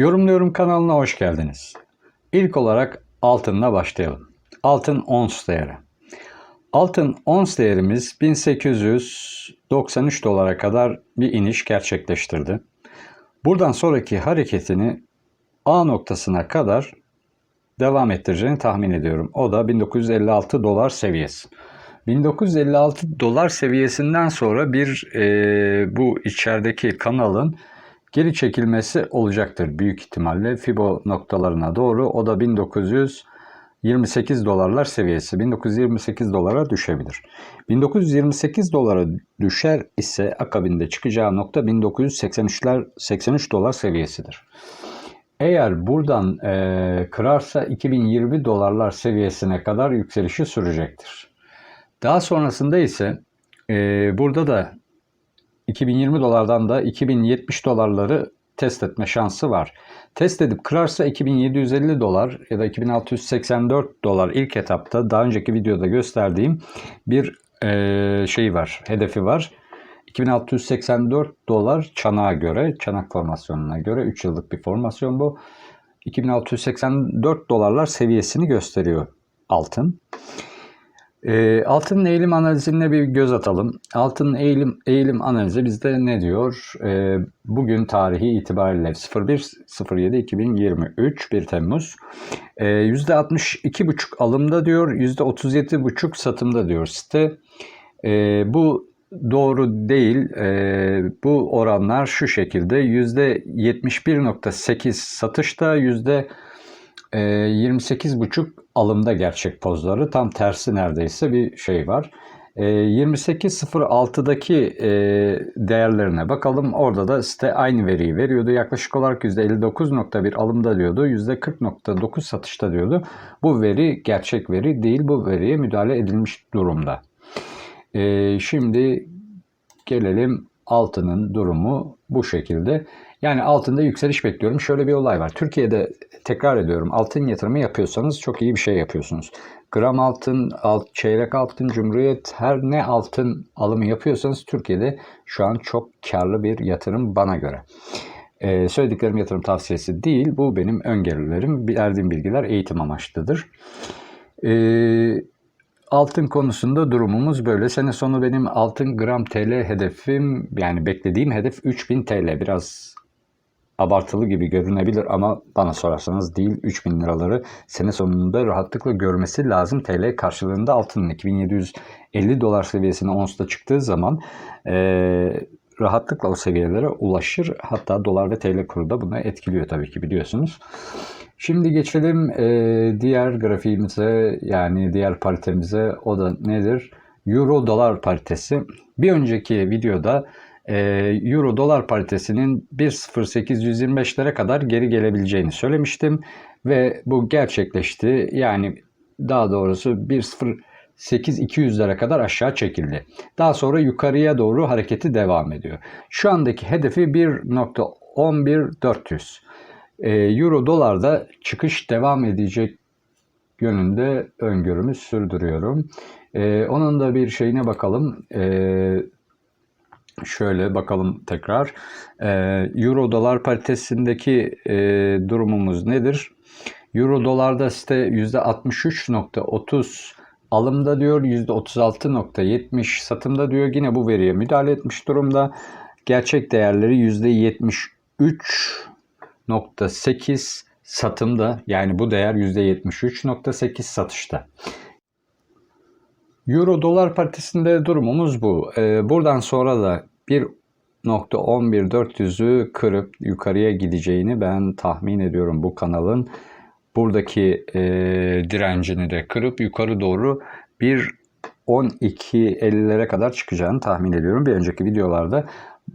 Yorumluyorum kanalına hoş geldiniz. İlk olarak altınla başlayalım. Altın ons değeri. Altın ons değerimiz 1893 dolara kadar bir iniş gerçekleştirdi. Buradan sonraki hareketini A noktasına kadar devam ettireceğini tahmin ediyorum. O da 1956 dolar seviyesi. 1956 dolar seviyesinden sonra bir e, bu içerideki kanalın geri çekilmesi olacaktır büyük ihtimalle Fibo noktalarına doğru. O da 1928 dolarlar seviyesi. 1928 dolara düşebilir. 1928 dolara düşer ise akabinde çıkacağı nokta 1983'ler 83 dolar seviyesidir. Eğer buradan e, kırarsa 2020 dolarlar seviyesine kadar yükselişi sürecektir. Daha sonrasında ise e, burada da 2020 dolardan da 2070 dolarları test etme şansı var. Test edip kırarsa 2750 dolar ya da 2684 dolar ilk etapta daha önceki videoda gösterdiğim bir e, şey var, hedefi var. 2684 dolar çanağa göre, çanak formasyonuna göre 3 yıllık bir formasyon bu. 2684 dolarlar seviyesini gösteriyor altın. E, altının eğilim analizine bir göz atalım. Altının eğilim eğilim analizi bizde ne diyor? E, bugün tarihi itibariyle 01.07.2023 1 Temmuz. E, %62,5 alımda diyor, %37,5 satımda diyor site. E, bu doğru değil. E, bu oranlar şu şekilde %71.8 satışta, yüzde 28,5 alımda gerçek pozları. Tam tersi neredeyse bir şey var. 28.06'daki değerlerine bakalım. Orada da site aynı veriyi veriyordu. Yaklaşık olarak %59.1 alımda diyordu. %40.9 satışta diyordu. Bu veri gerçek veri değil. Bu veriye müdahale edilmiş durumda. Şimdi gelelim altının durumu bu şekilde. Yani altında yükseliş bekliyorum. Şöyle bir olay var. Türkiye'de tekrar ediyorum altın yatırımı yapıyorsanız çok iyi bir şey yapıyorsunuz. Gram altın, alt, çeyrek altın, cumhuriyet her ne altın alımı yapıyorsanız Türkiye'de şu an çok karlı bir yatırım bana göre. Ee, söylediklerim yatırım tavsiyesi değil. Bu benim öngörülerim. Verdiğim bilgiler eğitim amaçlıdır. Ee, altın konusunda durumumuz böyle. Sene sonu benim altın gram TL hedefim yani beklediğim hedef 3000 TL. Biraz abartılı gibi görünebilir ama bana sorarsanız değil 3000 liraları sene sonunda rahatlıkla görmesi lazım. TL karşılığında altının 2750 dolar seviyesine onsta çıktığı zaman e, rahatlıkla o seviyelere ulaşır. Hatta dolar ve TL kuru da bunu etkiliyor tabii ki biliyorsunuz. Şimdi geçelim e, diğer grafiğimize yani diğer paritemize o da nedir? Euro dolar paritesi. Bir önceki videoda e, Euro dolar paritesinin 1.0825'lere kadar geri gelebileceğini söylemiştim ve bu gerçekleşti. Yani daha doğrusu 1.08.200'lere kadar aşağı çekildi. Daha sonra yukarıya doğru hareketi devam ediyor. Şu andaki hedefi 1.11400. E, Euro dolarda çıkış devam edecek yönünde öngörümü sürdürüyorum. E, onun da bir şeyine bakalım. E, Şöyle bakalım tekrar. Ee, Euro dolar paritesindeki e, durumumuz nedir? Euro dolarda site %63.30 alımda diyor, %36.70 satımda diyor. Yine bu veriye müdahale etmiş durumda. Gerçek değerleri %73.8 satımda yani bu değer %73.8 satışta. Euro dolar paritesinde durumumuz bu. Ee, buradan sonra da 1.11400'ü kırıp yukarıya gideceğini ben tahmin ediyorum bu kanalın. Buradaki e, direncini de kırıp yukarı doğru 1.12.50'lere kadar çıkacağını tahmin ediyorum. Bir önceki videolarda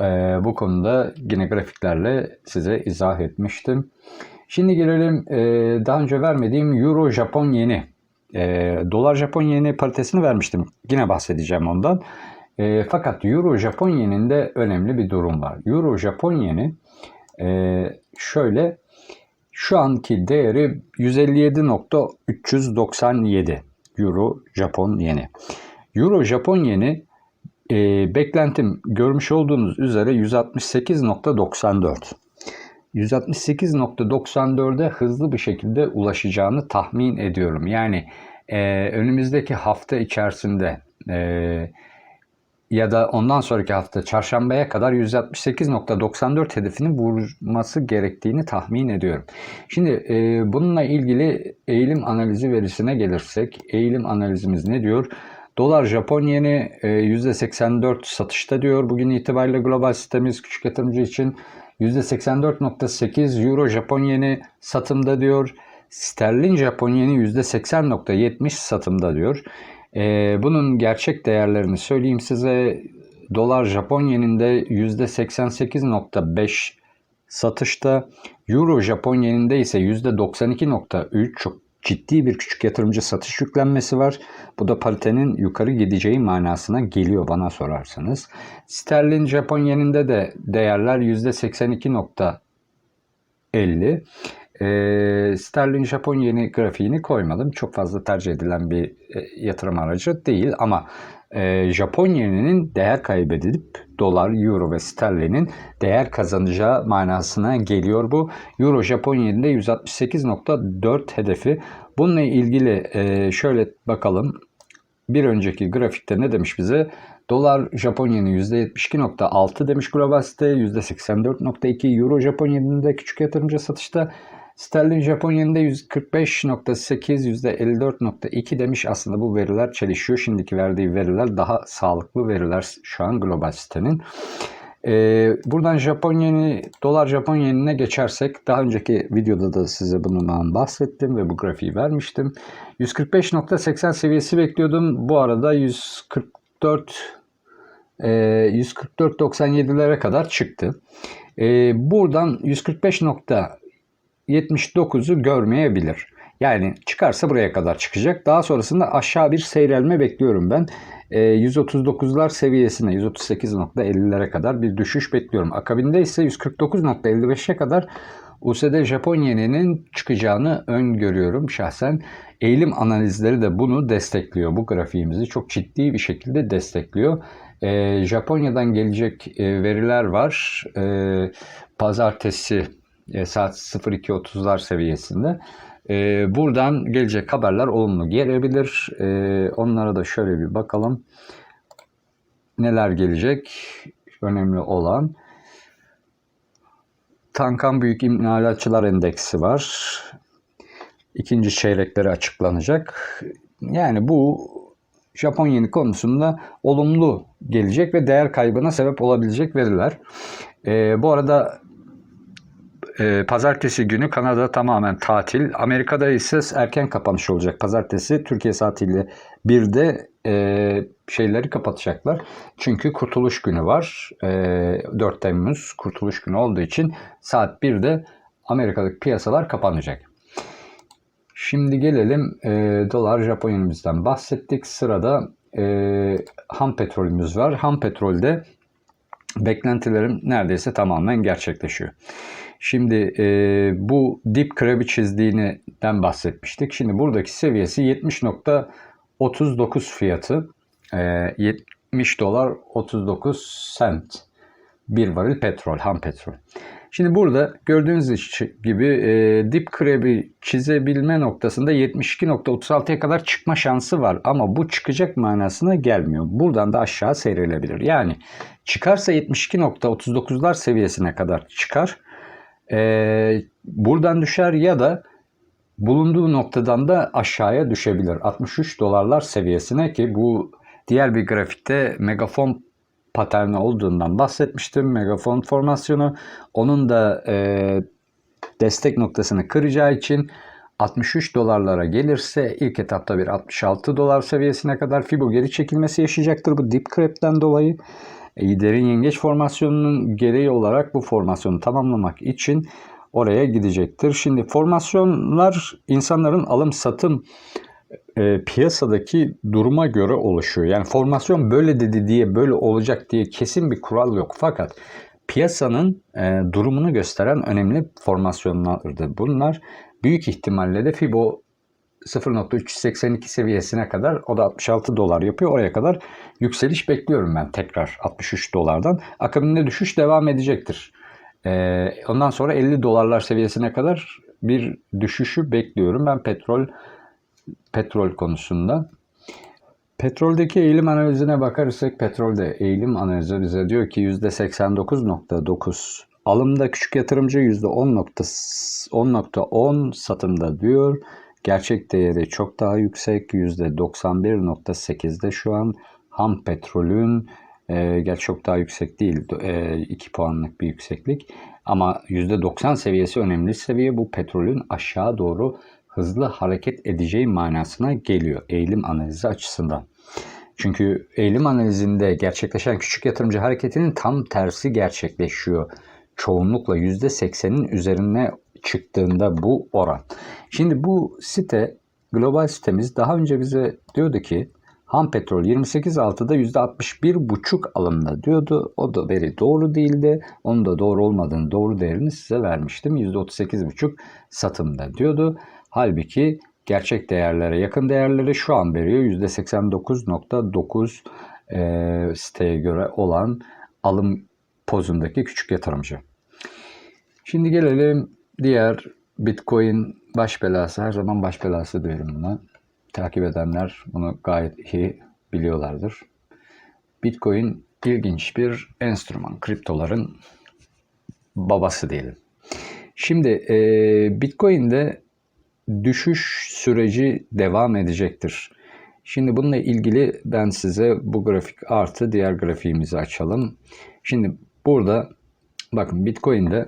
e, bu konuda yine grafiklerle size izah etmiştim. Şimdi gelelim e, daha önce vermediğim Euro Japon yeni. E, Dolar Japon yeni paritesini vermiştim. Yine bahsedeceğim ondan. E, fakat Euro Japon yeninde önemli bir durum var. Euro Japon yeni e, şöyle şu anki değeri 157.397 Euro Japon yeni. Euro Japon yeni e, beklentim görmüş olduğunuz üzere 168.94. 168.94'e hızlı bir şekilde ulaşacağını tahmin ediyorum. Yani e, önümüzdeki hafta içerisinde e, ya da ondan sonraki hafta çarşambaya kadar 168.94 hedefini vurması gerektiğini tahmin ediyorum. Şimdi e, bununla ilgili eğilim analizi verisine gelirsek eğilim analizimiz ne diyor? Dolar Japon yeni e, %84 satışta diyor. Bugün itibariyle global sistemiz küçük yatırımcı için %84.8 Euro Japon yeni satımda diyor. Sterlin Japon yeni %80.70 satımda diyor. Ee, bunun gerçek değerlerini söyleyeyim size. Dolar Japon yeninde %88.5 satışta. Euro Japon yeninde ise %92.3 çok ciddi bir küçük yatırımcı satış yüklenmesi var. Bu da paritenin yukarı gideceği manasına geliyor bana sorarsanız. Sterlin Japon de değerler %82.50. E, sterlin Japon yeni grafiğini koymadım. Çok fazla tercih edilen bir e, yatırım aracı değil ama e, Japon yeninin değer kaybedilip dolar, euro ve sterlinin değer kazanacağı manasına geliyor bu. Euro Japon yeninde 168.4 hedefi. Bununla ilgili e, şöyle bakalım. Bir önceki grafikte ne demiş bize? Dolar Japon yeni %72.6 demiş global site, %84.2 Euro Japon yeninde küçük yatırımcı satışta Sterlin Japon yeninde 145.8, %54.2 demiş. Aslında bu veriler çelişiyor. Şimdiki verdiği veriler daha sağlıklı veriler şu an global sitenin. Ee, buradan Japon yeni, dolar Japon yenine geçersek daha önceki videoda da size bundan bahsettim ve bu grafiği vermiştim. 145.80 seviyesi bekliyordum. Bu arada 144 e, 144.97'lere kadar çıktı. E, buradan 145. 79'u görmeyebilir. Yani çıkarsa buraya kadar çıkacak. Daha sonrasında aşağı bir seyrelme bekliyorum ben. E, 139'lar seviyesine 138.50'lere kadar bir düşüş bekliyorum. Akabinde ise 149.55'e kadar USD Japon yeninin çıkacağını öngörüyorum şahsen. Eğilim analizleri de bunu destekliyor. Bu grafiğimizi çok ciddi bir şekilde destekliyor. E, Japonya'dan gelecek e, veriler var. E, pazartesi e, saat 02.30'lar seviyesinde. E, buradan gelecek haberler olumlu gelebilir. E, onlara da şöyle bir bakalım. Neler gelecek? Önemli olan. Tankan Büyük İmalatçılar Endeksi var. İkinci çeyrekleri açıklanacak. Yani bu Japon yeni konusunda olumlu gelecek ve değer kaybına sebep olabilecek veriler. E, bu arada e, pazartesi günü Kanada tamamen tatil. Amerika'da ise erken kapanış olacak. Pazartesi Türkiye saatiyle bir de e, şeyleri kapatacaklar. Çünkü kurtuluş günü var. E, 4 Temmuz kurtuluş günü olduğu için saat 1'de Amerika'daki piyasalar kapanacak. Şimdi gelelim e, dolar Japonya'mızdan bahsettik. Sırada e, ham petrolümüz var. Ham petrolde beklentilerim neredeyse tamamen gerçekleşiyor. Şimdi e, bu dip krebi çizdiğinden bahsetmiştik. Şimdi buradaki seviyesi 70.39 fiyatı. E, 70 dolar 39 sent bir varil petrol, ham petrol. Şimdi burada gördüğünüz gibi e, dip krebi çizebilme noktasında 72.36'ya kadar çıkma şansı var. Ama bu çıkacak manasına gelmiyor. Buradan da aşağı seyrelebilir. Yani çıkarsa 72.39'lar seviyesine kadar çıkar e, buradan düşer ya da bulunduğu noktadan da aşağıya düşebilir. 63 dolarlar seviyesine ki bu diğer bir grafikte megafon paterni olduğundan bahsetmiştim. Megafon formasyonu. Onun da e, destek noktasını kıracağı için 63 dolarlara gelirse ilk etapta bir 66 dolar seviyesine kadar Fibo geri çekilmesi yaşayacaktır bu dip crep'ten dolayı. E, derin yengeç formasyonunun gereği olarak bu formasyonu tamamlamak için oraya gidecektir. Şimdi formasyonlar insanların alım satım e, piyasadaki duruma göre oluşuyor. Yani formasyon böyle dedi diye böyle olacak diye kesin bir kural yok. Fakat piyasanın e, durumunu gösteren önemli formasyonlardır. Bunlar büyük ihtimalle de Fibo 0.382 seviyesine kadar o da 66 dolar yapıyor. Oraya kadar yükseliş bekliyorum ben tekrar 63 dolardan. Akabinde düşüş devam edecektir. Ee, ondan sonra 50 dolarlar seviyesine kadar bir düşüşü bekliyorum ben petrol petrol konusunda. Petroldeki eğilim analizine bakarsak petrolde eğilim analizi bize diyor ki %89.9 alımda küçük yatırımcı %10.10 satımda diyor. Gerçek değeri çok daha yüksek %91.8'de şu an ham petrolün e, gerçi çok daha yüksek değil 2 puanlık bir yükseklik ama %90 seviyesi önemli seviye bu petrolün aşağı doğru hızlı hareket edeceği manasına geliyor eğilim analizi açısından. Çünkü eğilim analizinde gerçekleşen küçük yatırımcı hareketinin tam tersi gerçekleşiyor. Çoğunlukla %80'in üzerine çıktığında bu oran. Şimdi bu site global sitemiz daha önce bize diyordu ki ham petrol 28.6'da %61,5 alımda diyordu. O da veri doğru değildi. Onun da doğru olmadığını doğru değerini size vermiştim. %38,5 satımda diyordu. Halbuki gerçek değerlere yakın değerleri şu an veriyor. %89.9 e, siteye göre olan alım pozundaki küçük yatırımcı. Şimdi gelelim diğer Bitcoin baş belası. Her zaman baş belası diyorum buna. Takip edenler bunu gayet iyi biliyorlardır. Bitcoin ilginç bir enstrüman. Kriptoların babası diyelim. Şimdi e, Bitcoin'de düşüş süreci devam edecektir. Şimdi bununla ilgili ben size bu grafik artı diğer grafiğimizi açalım. Şimdi burada bakın Bitcoin'de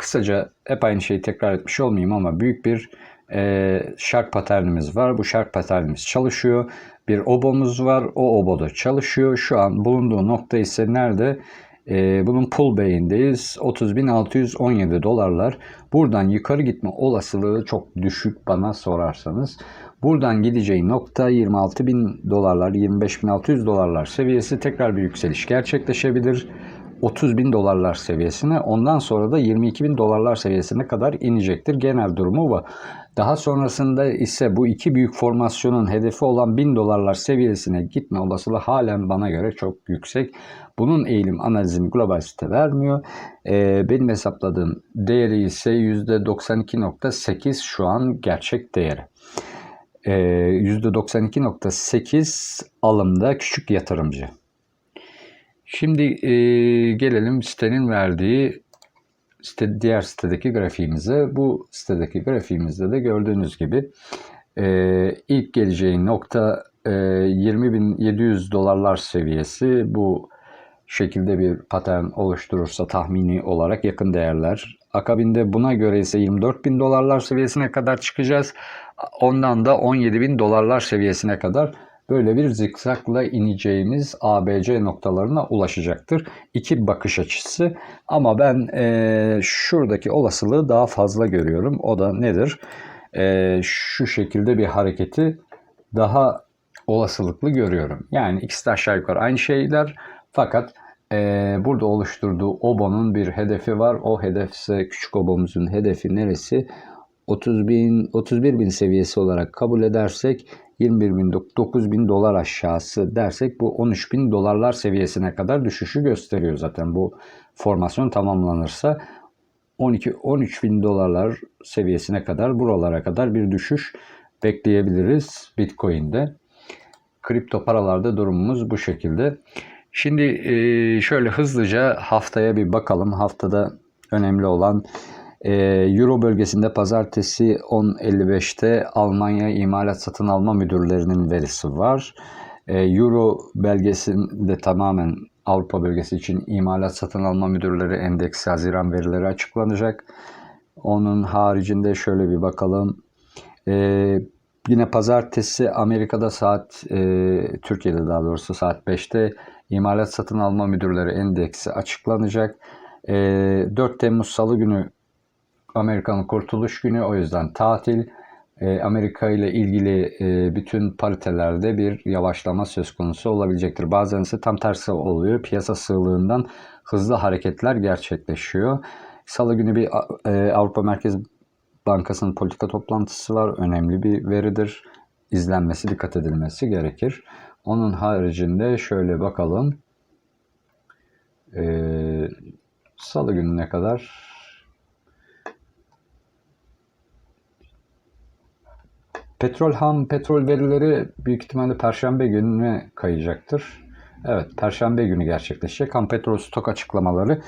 kısaca hep aynı şeyi tekrar etmiş olmayayım ama büyük bir e, şark paternimiz var. Bu şark paternimiz çalışıyor. Bir obomuz var. O oboda çalışıyor. Şu an bulunduğu nokta ise nerede? E, bunun pullback'indeyiz. 30.617 dolarlar. Buradan yukarı gitme olasılığı çok düşük bana sorarsanız. Buradan gideceği nokta 26.000 dolarlar, 25.600 dolarlar seviyesi tekrar bir yükseliş gerçekleşebilir. 30 bin dolarlar seviyesine ondan sonra da 22 bin dolarlar seviyesine kadar inecektir. Genel durumu bu. Daha sonrasında ise bu iki büyük formasyonun hedefi olan 1000 dolarlar seviyesine gitme olasılığı halen bana göre çok yüksek. Bunun eğilim analizini global site vermiyor. Ee, benim hesapladığım değeri ise %92.8 şu an gerçek değeri. Ee, %92.8 alımda küçük yatırımcı. Şimdi e, gelelim sitenin verdiği site, diğer sitedeki grafiğimize. Bu sitedeki grafiğimizde de gördüğünüz gibi e, ilk geleceği nokta e, 20.700 dolarlar seviyesi. Bu şekilde bir patern oluşturursa tahmini olarak yakın değerler. Akabinde buna göre ise 24.000 dolarlar seviyesine kadar çıkacağız. Ondan da 17.000 dolarlar seviyesine kadar böyle bir zikzakla ineceğimiz ABC noktalarına ulaşacaktır. İki bakış açısı ama ben e, şuradaki olasılığı daha fazla görüyorum. O da nedir? E, şu şekilde bir hareketi daha olasılıklı görüyorum. Yani ikisi de aşağı yukarı aynı şeyler fakat e, burada oluşturduğu obonun bir hedefi var. O hedef ise küçük obomuzun hedefi neresi? 30 bin, 31 bin seviyesi olarak kabul edersek 21 bin 9 bin dolar aşağısı dersek bu 13 bin dolarlar seviyesine kadar düşüşü gösteriyor zaten bu formasyon tamamlanırsa 12-13 bin dolarlar seviyesine kadar buralara kadar bir düşüş bekleyebiliriz Bitcoin'de. Kripto paralarda durumumuz bu şekilde. Şimdi şöyle hızlıca haftaya bir bakalım. Haftada önemli olan ee, Euro bölgesinde pazartesi 10.55'te Almanya İmalat Satın Alma Müdürlerinin verisi var. Ee, Euro belgesinde tamamen Avrupa bölgesi için imalat satın alma müdürleri endeksi Haziran verileri açıklanacak. Onun haricinde şöyle bir bakalım. Ee, yine pazartesi Amerika'da saat, e, Türkiye'de daha doğrusu saat 5'te imalat satın alma müdürleri endeksi açıklanacak. E, 4 Temmuz Salı günü Amerika'nın kurtuluş günü o yüzden tatil. E, Amerika ile ilgili e, bütün paritelerde bir yavaşlama söz konusu olabilecektir. Bazen ise tam tersi oluyor. Piyasa sığlığından hızlı hareketler gerçekleşiyor. Salı günü bir e, Avrupa Merkez Bankası'nın politika toplantısı var. Önemli bir veridir. İzlenmesi, dikkat edilmesi gerekir. Onun haricinde şöyle bakalım. Ee, Salı gününe kadar Petrol ham petrol verileri büyük ihtimalle Perşembe gününe kayacaktır. Evet, Perşembe günü gerçekleşecek. Ham petrol stok açıklamaları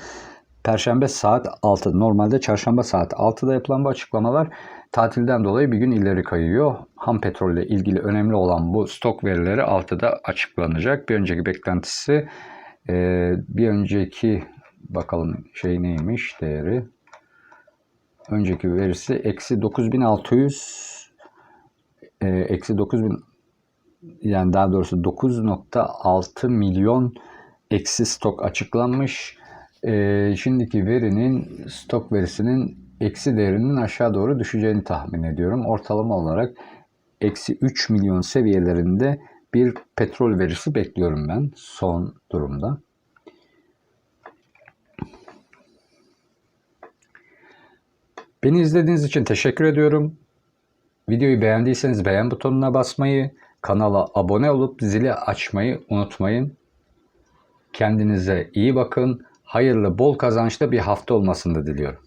Perşembe saat 6. Normalde çarşamba saat 6'da yapılan bu açıklamalar tatilden dolayı bir gün ileri kayıyor. Ham petrolle ilgili önemli olan bu stok verileri 6'da açıklanacak. Bir önceki beklentisi e, bir önceki bakalım şey neymiş değeri. Önceki verisi eksi 9600 e, eksi 9000 yani daha doğrusu 9.6 milyon eksi stok açıklanmış. E, şimdiki verinin stok verisinin eksi değerinin aşağı doğru düşeceğini tahmin ediyorum. Ortalama olarak eksi 3 milyon seviyelerinde bir petrol verisi bekliyorum ben son durumda. Beni izlediğiniz için teşekkür ediyorum. Videoyu beğendiyseniz beğen butonuna basmayı, kanala abone olup zili açmayı unutmayın. Kendinize iyi bakın. Hayırlı, bol kazançlı bir hafta olmasını diliyorum.